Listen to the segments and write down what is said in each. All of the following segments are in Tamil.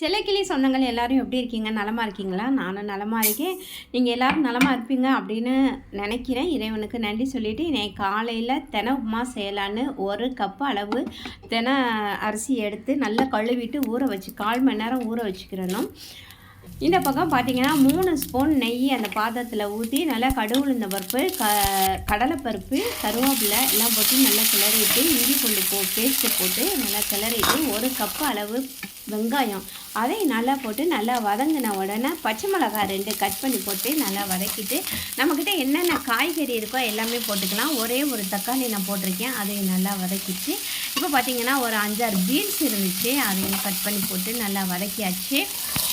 செல்லக்கிளி சொந்தங்கள் எல்லாரும் எப்படி இருக்கீங்க? நலமாக இருக்கீங்களா? நானும் நலமாக இருக்கேன். நீங்கள் எல்லோரும் நலமாக இருப்பீங்க அப்படின்னு நினைக்கிறேன். இறைவனுக்கு நன்றி சொல்லிவிட்டு இன்னைக்கு காலையில் தென உப்புமா செய்யலான்னு ஒரு கப்பு அளவு தென அரிசி எடுத்து நல்லா கழுவிட்டு ஊற வச்சு கால் மணி நேரம் ஊற வச்சுக்கிறணும். இந்த பக்கம் பார்த்தீங்கன்னா மூணு ஸ்பூன் நெய் அந்த பாத்திரத்தில் ஊற்றி நல்லா கடுகுளுந்த பருப்பு க கடலைப்பருப்பு கருவேப்பிலை எல்லாம் போட்டு நல்லா கிளறிட்டு இஞ்சி கொண்டு போ பேஸ்ட்டு போட்டு நல்லா கிளறிட்டு ஒரு கப்பு அளவு வெங்காயம். அதை நல்லா போட்டு நல்லா வதங்கின உடனே பச்சை மிளகாய் ரெண்டு கட் பண்ணி போட்டு நல்லா வதக்கிட்டு நம்மக்கிட்ட என்னென்ன காய்கறி இருக்கோ எல்லாமே போட்டுக்கலாம். ஒரே ஒரு தக்காளி நான் போட்டிருக்கேன். அதையும் நல்லா வதக்கிச்சு இப்போ பார்த்திங்கன்னா ஒரு அஞ்சாறு பீன்ஸ் இருந்துச்சு. அதையும் கட் பண்ணி போட்டு நல்லா வதக்கியாச்சு.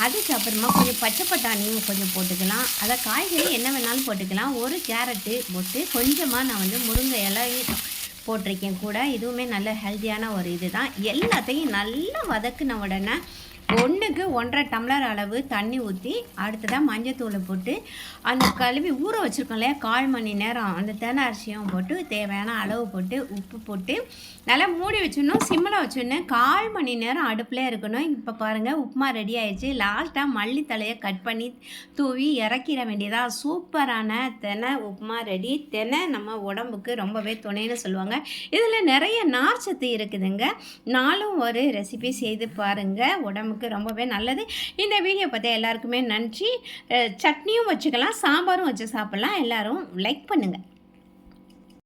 அதுக்கப்புறமா கொஞ்சம் பச்சை பட்டாணியும் கொஞ்சம் போட்டுக்கலாம். அதை காய்கறி என்ன வேணாலும் போட்டுக்கலாம். ஒரு கேரட்டு போட்டு கொஞ்சமாக நான் வந்து முருங்கை இலையும் போட்டிருக்கேன் கூட. இதுவுமே நல்ல ஹெல்த்தியான ஒரு இது தான் எல்லாத்தையும் நல்லா வதக்குன உடனே ஒன்றுக்கு ஒன்றரை டம்ளர் அளவு தண்ணி ஊற்றி அடுத்ததாக மஞ்சத்தூளை போட்டு அந்த கழுவி ஊற வச்சுருக்கோம் இல்லையா? கால் மணி நேரம் அந்த தென அரிசியும் போட்டு தேவையான அளவு போட்டு உப்பு போட்டு நல்லா மூடி வச்சிடணும் சிம்மில் வச்சிடணும். கால் மணி நேரம் அடுப்பில் இருக்கணும். இப்போ பாருங்கள் உப்புமா ரெடி ஆயிடுச்சு. லாஸ்ட்டாக மல்லித்தலையை கட் பண்ணி தூவி இறக்கிட வேண்டியதாக சூப்பரான தெனை உப்புமா ரெடி தெனை நம்ம உடம்புக்கு ரொம்பவே துணைன்னு சொல்லுவாங்க. இதில் நிறைய நார்ச்சத்து இருக்குதுங்க. நாளும் ஒரு ரெசிபி செய்து பாருங்கள் உடம்புக்கு ரொம்பவே நல்லது. இந்த வீடியோ பார்த்தா எல்லாருக்குமே நன்றி. சட்னியும் வச்சுக்கலாம் சாம்பாரும் வச்சு சாப்பிட்லாம். எல்லாரும் லைக் பண்ணுங்கள்